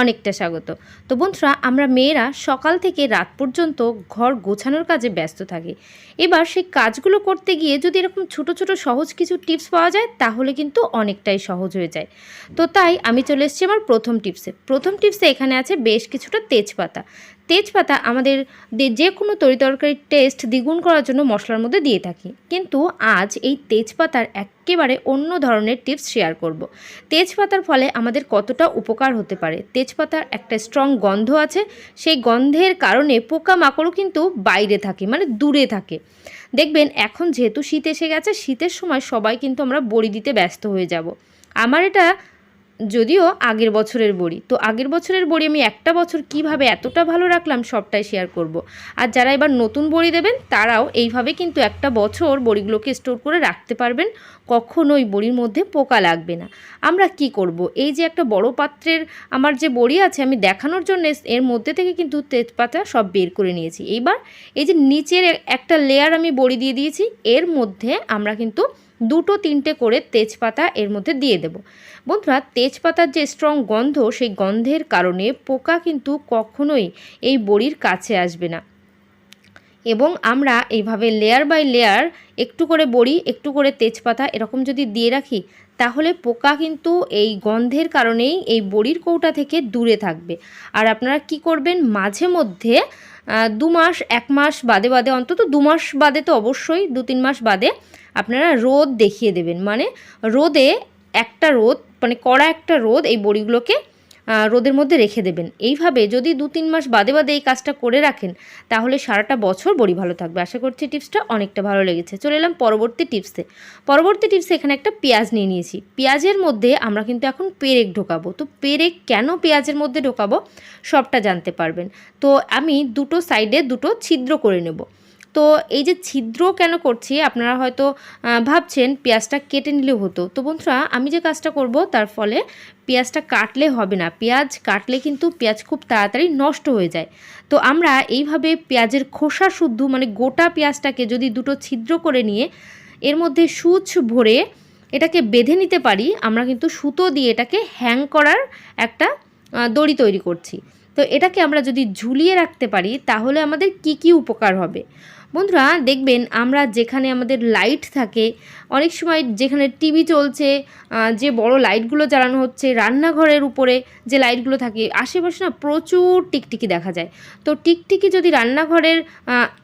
অনেকটা স্বাগত। তো বন্ধুরা, আমরা মেয়েরা সকাল থেকে রাত পর্যন্ত ঘর গোছানোর কাজে ব্যস্ত থাকি। এবার সেই কাজগুলো করতে গিয়ে যদি এরকম ছোট ছোট, সহজ কিছু টিপস পাওয়া যায়, তাহলে কিন্তু অনেকটাই সহজ হয়ে যায়। তো তাই আমি চলে এসেছি আমার প্রথম টিপসে। প্রথম টিপসে এখানে আছে বেশ কিছুটা তেজপাতা। তেজপাতা আমাদের যে কোনো তরিতরকারির টেস্ট দ্বিগুণ করার জন্য মশলার মধ্যে দিয়ে থাকি। কিন্তু আজ এই তেজপাতার একেবারে অন্য ধরনের টিপস শেয়ার করব। তেজপাতার ফলে আমাদের কতটা উপকার হতে পারে? তেজপাতার একটা স্ট্রং গন্ধ আছে, সেই গন্ধের কারণে পোকামাকড়ও কিন্তু বাইরে থাকে মানে দূরে থাকে। দেখবেন, এখন যেহেতু শীত এসে গেছে, শীতের সময় সবাই কিন্তু আমরা বড়ি দিতে ব্যস্ত হয়ে যাব। আমার এটা যদিও আগের বছরের বড়ি। তো আগের বছরের বড়ি আমি একটা বছর কীভাবে এতটা ভালো রাখলাম সবটাই শেয়ার করব। আর যারা এবার নতুন বড়ি দেবেন, তারাও এইভাবে কিন্তু একটা বছর বড়িগুলোকে স্টোর করে রাখতে পারবেন। কখনোই বড়ির মধ্যে পোকা লাগবে না। আমরা কি করব? এই যে একটা বড় পাত্রের আমার যে বড়ি আছে, আমি দেখানোর জন্য এর মধ্যে থেকে কিন্তু তেজপাতা সব বের করে নিয়েছি। এইবার এই যে নিচের একটা লেয়ার আমি বড়ি দিয়ে দিয়েছি, এর মধ্যে আমরা কিন্তু দুটো তিনটে করে তেজপাতা এর মধ্যে দিয়ে দেব। বন্ধুরা, তেজপাতার যে স্ট্রং গন্ধ, সেই গন্ধের কারণে পোকা কিন্তু কখনোই এই বড়ির কাছে আসবে না। এবং আমরা এইভাবে লেয়ার বাই লেয়ার একটু করে বড়ি, একটু করে তেজপাতা এরকম যদি দিয়ে রাখি তাহলে পোকা কিন্তু এই গন্ধের কারণেই এই বড়ির কৌটা থেকে দূরে থাকবে। আর আপনারা কি করবেন? মাঝে মধ্যে দু মাস, এক মাস বাদে বাদে, অন্তত দু মাস বাদে তো অবশ্যই, দু তিন মাস বাদে আপনারা রোদ দেখিয়ে দেবেন। মানে রোদে একটা রোদ মানে কড়া একটা রোদ এই বড়িগুলোকে রোদের মধ্যে রেখে দেবেন। এইভাবে যদি দু তিন মাস বাদে বাদে এই কাজটা করে রাখেন, তাহলে সারাটা বছর বড়ি ভালো থাকবে। আশা করছি টিপসটা অনেকটা ভালো লেগেছে। চলে এলাম পরবর্তী টিপসে। পরবর্তী টিপসে এখানে একটা পেঁয়াজ নিয়ে নিয়েছি। পেঁয়াজের মধ্যে আমরা কিন্তু এখন পেরেক ঢোকাবো। তো পেরেক কেন পেঁয়াজের মধ্যে ঢোকাবো, সবটা জানতে পারবেন। তো আমি দুটো সাইডে দুটো ছিদ্র করে নেব। তো এই যে ছিদ্র কেন করছি, আপনারা হয়তো ভাবছেন পেঁয়াজটা কেটে নিলেও হতো। তো বন্ধুরা, আমি যে কাজটা করব তার ফলে পেঁয়াজটা কাটলে হবে না। পেঁয়াজ কাটলে কিন্তু পেঁয়াজ খুব তাড়াতাড়ি নষ্ট হয়ে যায়। তো আমরা এইভাবে পেঁয়াজের খোসা শুদ্ধ মানে গোটা পেঁয়াজটাকে যদি দুটো ছিদ্র করে নিয়ে এর মধ্যে সুচ ভরে এটাকে বেঁধে নিতে পারি, আমরা কিন্তু সুতো দিয়ে এটাকে হ্যাং করার একটা দড়ি তৈরি করছি। তো এটাকে আমরা যদি ঝুলিয়ে রাখতে পারি, তাহলে আমাদের কি কি উপকার হবে? বন্ধুরা, দেখবেন আমরা যেখানে আমাদের লাইট থাকে, অনেক সময় যেখানে টিভি চলছে যে বড় লাইটগুলো জ্বালানো হচ্ছে, রান্নাঘরের উপরে যে লাইটগুলো থাকে, আশেপাশে না প্রচুর টিকটিকি দেখা যায়। তো টিকটিকি যদি রান্নাঘরের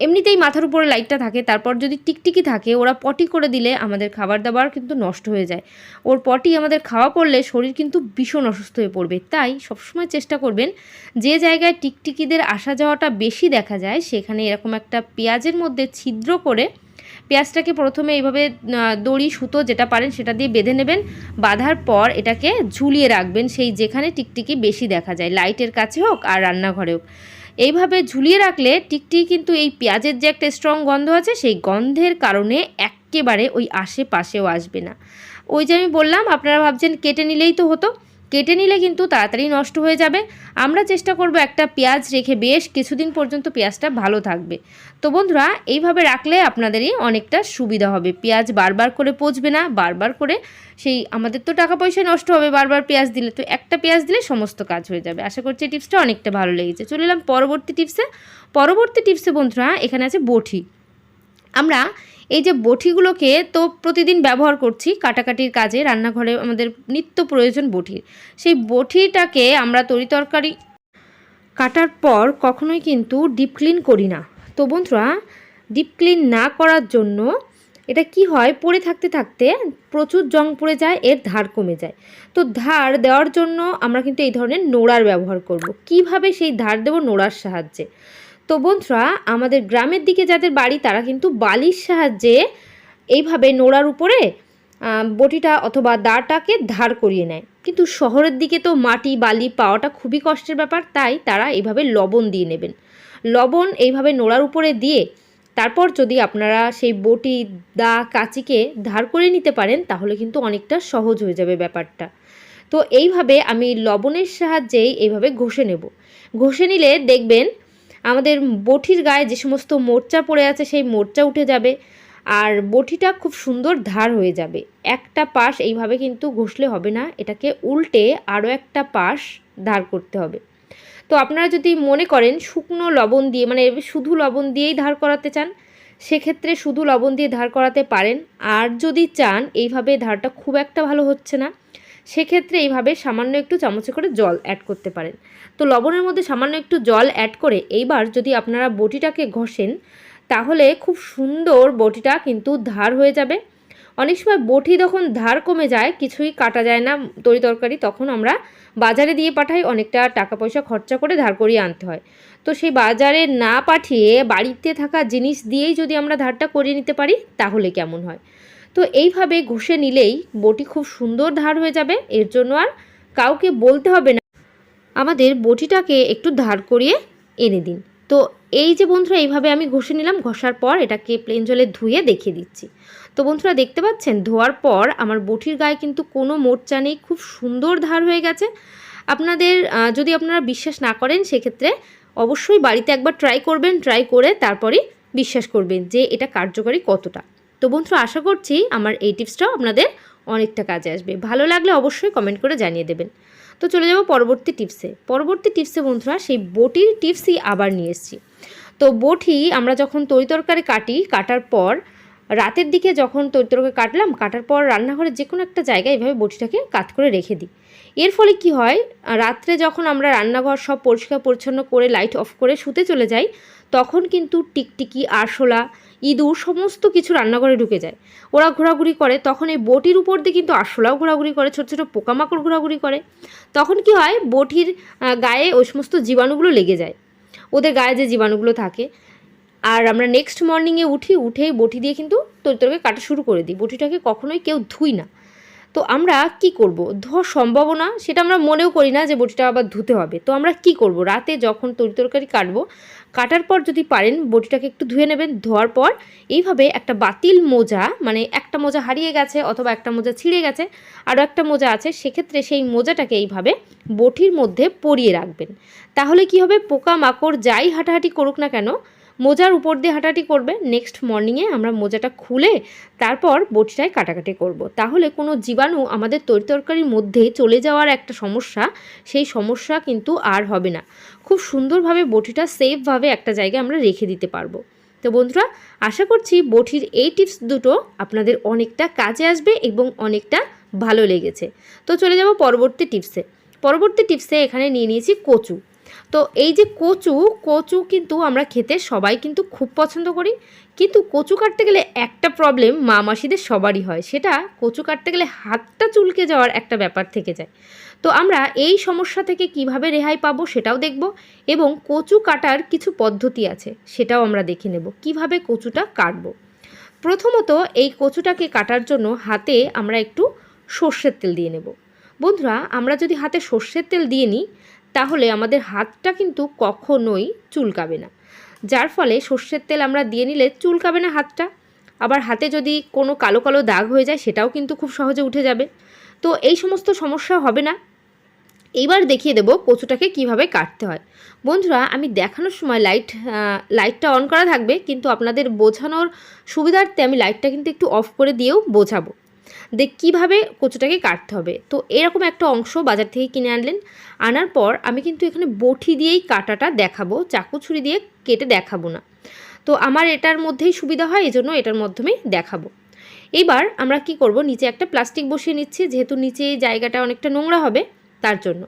এমনিতেই মাথার উপরে লাইটটা থাকে, তারপর যদি টিকটিকি থাকে, ওরা পটি করে দিলে আমাদের খাবার দাবার কিন্তু নষ্ট হয়ে যায়। ওর পটি আমাদের খাওয়া পড়লে শরীর কিন্তু ভীষণ অসুস্থ হয়ে পড়বে। তাই সবসময় চেষ্টা করবেন, যে জায়গায় টিকটিকিদের আসা যাওয়াটা বেশি দেখা যায়, সেখানে এরকম একটা পেঁয়াজের মধ্যে ছিদ্র করে পেঁয়াজটাকে প্রথমে এইভাবে দড়ি, সুতো যেটা পারেন সেটা দিয়ে বেঁধে নেবেন। বাঁধার পর এটাকে ঝুলিয়ে রাখবেন সেই যেখানে টিকটিকি বেশি দেখা যায়, লাইটের কাছে হোক আর রান্নাঘরে হোক। এইভাবে ঝুলিয়ে রাখলে টিকটিকি কিন্তু এই পেঁয়াজের যে একটা স্ট্রং গন্ধ আছে, সেই গন্ধের কারণে একেবারে ওই আশেপাশেও আসবে না। ওই যে আমি বললাম, আপনারা ভাবছেন কেটে নিলেই তো হতো। কেটে নিলে কিন্তু তাড়াতাড়ি নষ্ট হয়ে যাবে। আমরা চেষ্টা করব একটা পেঁয়াজ রেখে বেশ কিছুদিন পর্যন্ত পেঁয়াজটা ভালো থাকবে। তো বন্ধুরা, এইভাবে রাখলে আপনাদেরই অনেকটা সুবিধা হবে। পেঁয়াজ বারবার করে পচবে না, বারবার করে সেই আমাদের তো টাকা পয়সা নষ্ট হবে বারবার পেঁয়াজ দিলে। তো একটা পেঁয়াজ দিলে সমস্ত কাজ হয়ে যাবে। আশা করছি টিপসটা অনেকটা ভালো লেগেছে। চলে এলাম পরবর্তী টিপসে। পরবর্তী টিপসে বন্ধুরা, এখানে আছে বটি আমরা এই যে বটিগুলোকে তো প্রতিদিন ব্যবহার করছি, কাটাকাটির কাজে, রান্নাঘরে আমাদের নিত্য প্রয়োজন বটির সেই বটিটাকে আমরা তরিতরকারি কাটার পর কখনোই কিন্তু ডিপ ক্লিন করি না। তো বন্ধুরা ডিপ ক্লিন না করার জন্য এটা কি হয়? পড়ে থাকতে থাকতে প্রচুর জং পড়ে যায়, এর ধার কমে যায়। তো ধার দেওয়ার জন্য আমরা কিন্তু এই ধরনের নোড়ার ব্যবহার করব। কীভাবে সেই ধার দেবো? নোড়ার সাহায্যে। তো বন্ধুরা, আমাদের গ্রামের দিকে যাদের বাড়ি, তারা কিন্তু বালির সাহায্যে এইভাবে নোড়ার উপরে বটিটা অথবা দাটাকে ধার করিয়ে নেয়। কিন্তু শহরের দিকে তো মাটি, বালি পাওয়াটা খুবই কষ্টের ব্যাপার, তাই তারা এইভাবে লবণ দিয়ে নেবেন। লবণ এইভাবে নোড়ার উপরে দিয়ে, তারপর যদি আপনারা সেই বটি, দা, কাঁচিকে ধার করে নিতে পারেন, তাহলে কিন্তু অনেকটা সহজ হয়ে যাবে ব্যাপারটা। তো এইভাবে আমি লবণের সাহায্যেই এইভাবে ঘষে নেব। ঘষে নিলে দেখবেন আমাদের বটির গায়ে যে সমস্ত মোর্চা পড়ে আছে সেই মোর্চা উঠে যাবে আর বটিটা খুব সুন্দর ধার হয়ে যাবে। একটা পাশ এইভাবে কিন্তু ঘষলে হবে না, এটাকে উল্টে আরও একটা পাশ ধার করতে হবে। তো আপনারা যদি মনে করেন শুকনো লবণ দিয়ে মানে শুধু লবণ দিয়েই ধার করাতে চান, সেক্ষেত্রে শুধু লবণ দিয়ে ধার করাতে পারেন। আর যদি চান, এইভাবে ধারটা খুব একটা ভালো হচ্ছে না। সেক্ষেত্রে এইভাবে সামান্য একটু চামচে করে জল অ্যাড করতে পারেন। তো লবণের মধ্যে সামান্য একটু জল অ্যাড করে এইবার যদি আপনারা বটিটাকে ঘষেন, তাহলে খুব সুন্দর বটিটা কিন্তু ধার হয়ে যাবে। অনেক সময় বটি যখন ধার কমে যায়, কিছুই কাটা যায় না, তরি তরকারি, তখন আমরা বাজারে দিয়ে পাঠাই, অনেকটা টাকা পয়সা খরচা করে ধার করিয়ে আনতে হয়। তো সেই বাজারে না পাঠিয়ে বাড়িতে থাকা জিনিস দিয়েই যদি আমরা ধারটা করিয়ে নিতে পারি, তাহলে কেমন হয়? তো এইভাবে ঘষে নিলেই বটি খুব সুন্দর ধার হয়ে যাবে। এর জন্য আর কাউকে বলতে হবে না। আমাদের বটিটাকে একটু ধার করিয়ে এনে দিন। তো এই যে বন্ধুরা, এইভাবে আমি ঘষে নিলাম। ঘষার পর এটাকে প্লেন জলে ধুয়ে দেখিয়ে দিচ্ছি। তো বন্ধুরা, দেখতে পাচ্ছেন, ধোয়ার পর আমার বটির গায়ে কিন্তু কোনো মোর্চা নেই। খুব সুন্দর ধার হয়ে গেছে। আপনাদের যদি আপনারা বিশ্বাস না করেন, সেক্ষেত্রে অবশ্যই বাড়িতে একবার ট্রাই করবেন। ট্রাই করে তারপরেই বিশ্বাস করবেন যে এটা কার্যকারী কতটা। তো বন্ধুরা, আশা করছি আমার এই টিপসটাও আপনাদের অনেকটা কাজে আসবে। ভালো লাগলে অবশ্যই কমেন্ট করে জানিয়ে দেবেন। তো চলে যাব পরবর্তী টিপসে। পরবর্তী টিপসে বন্ধুরা, সেই বটির টিপসই আবার নিয়ে এসেছি। তো বটি আমরা যখন তরি তরকারি কাটি, কাটার পর রাতের দিকে যখন তরি তরকারি কাটলাম, কাটার পর রান্নাঘরের যে কোনো একটা জায়গায় এভাবে বটিটাকে কাত করে রেখে দিই। এর ফলে কি হয়? রাত্রে যখন আমরা রান্নাঘর সব পরিষ্কার পরিচ্ছন্ন করে লাইট অফ করে শুতে চলে যাই, তখন কিন্তু টিকটিকি, আরশোলা, ইঁদুর সমস্ত কিছু রান্নাঘরে ঢুকে যায়। ওরা ঘোরাঘুরি করে, তখন এই বটির উপর দিয়ে কিন্তু আরশোলাও ঘোরাঘুরি করে, ছোটো ছোটো পোকামাকড় ঘোরাঘুরি করে। তখন কি হয়? বটির গায়ে ওই সমস্ত জীবাণুগুলো লেগে যায়। ওদের গায়ে যে জীবাণুগুলো থাকে। আর আমরা নেক্সট মর্নিংয়ে উঠি, উঠেই বটি দিয়ে কিন্তু তরিতরকে কাটা শুরু করে দিই। বটিটাকে কখনোই কেউ ধুই না। তো আমরা কি করব? ধোয়া সম্ভব না সেটা আমরা মনেও করি না যে বটিটা আবার ধুতে হবে। তো আমরা কি করব? রাতে যখন তরি তরকারি কাটবো, কাটার পর যদি পারেন বটিটাকে একটু ধুয়ে নেবেন। ধোয়ার পর এইভাবে একটা বাতিল মোজা মানে একটা মোজা হারিয়ে গেছে অথবা একটা মোজা ছিঁড়ে গেছে, আরও একটা মোজা আছে, সেক্ষেত্রে সেই মোজাটাকে এইভাবে বটির মধ্যে পরিয়ে রাখবেন। তাহলে কি হবে? পোকা মাকড় যাই হাঁটাহাঁটি করুক না কেন মোজার উপর দিয়ে হাঁটাহাঁটি করবে। নেক্সট মর্নিংয়ে আমরা মোজাটা খুলে তারপর বটিটায় কাটাকাটি করব। তাহলে কোনো জীবাণু আমাদের তরি তরকারির মধ্যে চলে যাওয়ার একটা সমস্যা, সেই সমস্যা কিন্তু আর হবে না। খুব সুন্দরভাবে বটিটা সেফভাবে একটা জায়গায় আমরা রেখে দিতে পারব। তো বন্ধুরা, আশা করছি বটির এই টিপস দুটো আপনাদের অনেকটা কাজে আসবে এবং অনেকটা ভালো লেগেছে। তো চলে যাব পরবর্তী টিপসে পরবর্তী টিপসে এখানে নিয়ে নিয়েছি কচু। তো এই যে কচু কচু কিন্তু আমরা খেতে সবাই কিন্তু খুব পছন্দ করি। কিন্তু কচু কাটতে গেলে একটা প্রবলেম মা মাসিদের সবারই হয়, সেটা কচু কাটতে গেলে হাতটা চুলকে যাওয়ার একটা ব্যাপার থেকে যায়। তো আমরা এই সমস্যা থেকে কীভাবে রেহাই পাবো সেটাও দেখব এবং কচু কাটার কিছু পদ্ধতি আছে, সেটাও আমরা দেখে নেব, কীভাবে কচুটা কাটবো। প্রথমত এই কচুটাকে কাটার জন্য হাতে আমরা একটু সর্ষের তেল দিয়ে নেব। বন্ধুরা, আমরা যদি হাতে সর্ষের তেল দিয়ে নিই তাহলে আমাদের হাতটা কিন্তু কখনোই চুলকাবে না। যার ফলে সর্ষের তেল আমরা দিয়ে নিলে চুলকাবে না হাতটা। আবার হাতে যদি কোনো কালো কালো দাগ হয়ে যায় সেটাও কিন্তু খুব সহজে উঠে যাবে। তো এই সমস্ত সমস্যা হবে না। এইবার দেখিয়ে দেবো কচুটাকে কীভাবে কাটতে হয়। বন্ধুরা, আমি দেখানোর সময় লাইট লাইটটা অন করা থাকবে, কিন্তু আপনাদের বোঝানোর সুবিধার্থে আমি লাইটটা কিন্তু একটু অফ করে দিয়েও বোঝাবো। দেখ কীভাবে কচুটাকে কাটতে হবে। তো এরকম একটা অংশ বাজার থেকে কিনে আনলেন। আনার পর আমি কিন্তু এখানে বটি দিয়েই কাটাটা দেখাবো, চাকু ছুরি দিয়ে কেটে দেখাবো না। তো আমার এটার মধ্যেই সুবিধা হয় এই জন্য এটার মাধ্যমেই দেখাবো। এবার আমরা কি করব, নিচে একটা প্লাস্টিক বসিয়ে নিচ্ছি, যেহেতু নিচে জায়গাটা অনেকটা নোংরা হবে, তার জন্য।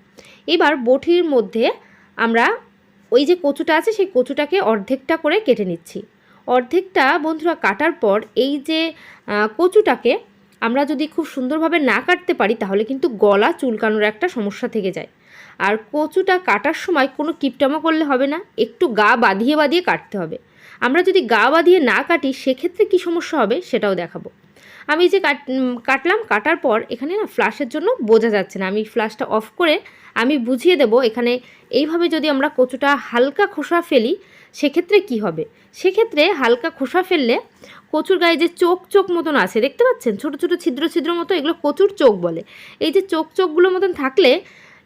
এবার বটির মধ্যে আমরা ওই যে কচুটা আছে, সেই কচুটাকে অর্ধেকটা করে কেটে নিচ্ছি। অর্ধেকটা বন্ধুরা কাটার পর এই যে কচুটাকে আমরা যদি খুব সুন্দরভাবে না কাটতে পারি, তাহলে কিন্তু গলা চুলকানোর একটা সমস্যা থেকে যায়। আর কচুটা কাটার সময় কোনো কিপটামো করলে হবে না, একটু গা বাঁধিয়ে বাঁধিয়ে কাটতে হবে। আমরা যদি গা বাঁধিয়ে না কাটি, সেক্ষেত্রে কী সমস্যা হবে সেটাও দেখাবো। আমি যে কাট কাটলাম, কাটার পর এখানে না ফ্লাশের জন্য বোঝা যাচ্ছে না। আমি ফ্লাশটা অফ করে আমি বুঝিয়ে দেব, এখানে এইভাবে যদি আমরা কচুটা হালকা খোসা ফেলি সেক্ষেত্রে কি হবে? সেক্ষেত্রে হালকা খোসা ফেললে কচুর গায়ে যে চোখ চোখ মতন আছে, দেখতে পাচ্ছেন? ছোট ছোট ছিদ্র ছিদ্র মতো এগুলো কচুর চোখ বলে। এই যে চোখ চোখগুলো মতন থাকলে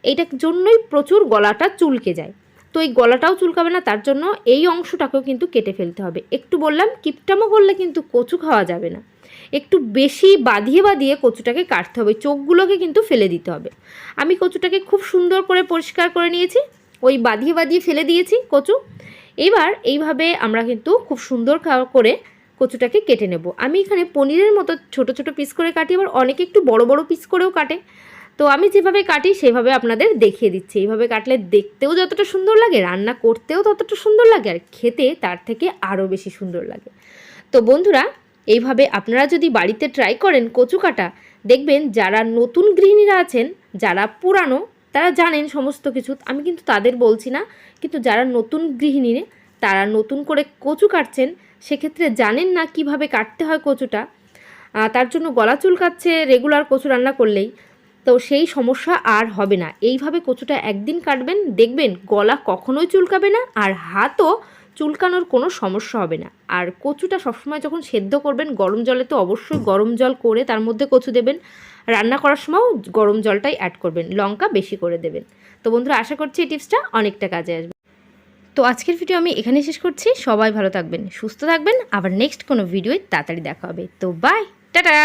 এইটার জন্যই প্রচুর গলাটা চুলকে যায়। তো এই গলাটাও চুলকাবে না, তার জন্য এই অংশটাকেও কিন্তু কেটে ফেলতে হবে। একটু বললাম কিপটামো করলে কিন্তু কচু খাওয়া যাবে না। একটু বেশি বাঁধিয়ে বাঁধিয়ে কচুটাকে কাটতে হবে। চোখগুলোকে কিন্তু ফেলে দিতে হবে। আমি কচুটাকে খুব সুন্দর করে পরিষ্কার করে নিয়েছি। ওই বাঁধিয়ে বাঁধিয়ে ফেলে দিয়েছি কচু। এবার এইভাবে আমরা কিন্তু খুব সুন্দর করে কচুটাকে কেটে নেব। আমি এখানে পনিরের মতো ছোট ছোট পিস করে কাটি, আবার অনেকে একটু বড় বড় পিস করেও কাটে। তো আমি যেভাবে কাটি, সেভাবে আপনাদের দেখিয়ে দিচ্ছি। এইভাবে কাটলে দেখতেও যতটা সুন্দর লাগে, রান্না করতেও ততটা সুন্দর লাগে, আর খেতে তার থেকে আরও বেশি সুন্দর লাগে। তো বন্ধুরা, এইভাবে আপনারা যদি বাড়িতে ট্রাই করেন কচু কাটা, দেখবেন যারা নতুন গৃহিণীরা আছেন, যারা পুরানো তারা জানেন সমস্ত কিছু, আমি কিন্তু তাদের বলছি না, কিন্তু যারা নতুন গৃহিণী তারা নতুন করে কচু কাটছেন, সেক্ষেত্রে জানেন না কীভাবে কাটতে হয় কচুটা। তার জন্য গলা চুলকাচ্ছে রেগুলার কচু রান্না করলেই। তো সেই সমস্যা আর হবে না। এইভাবে কচুটা একদিন কাটবেন, দেখবেন গলা কখনোই চুলকাবে না আর হাতও চুলকানোর কোনো সমস্যা হবে না। আর কচুটা সবসময় যখন সেদ্ধ করবেন, গরম জলে তো অবশ্যই গরম জল করে তার মধ্যে কচু দেবেন। রান্না করার সময়ও গরম জলটাই অ্যাড করবেন, লঙ্কা বেশি করে দেবেন। তো বন্ধুরা, আশা করছি এই টিপসটা অনেকটা কাজে আসবে। তো আজকের ভিডিও আমি এখানে শেষ করছি। সবাই ভালো থাকবেন, সুস্থ থাকবেন। আবার নেক্সট কোনো ভিডিওয় তাড়াতাড়ি দেখা হবে। তো বাই টাটা!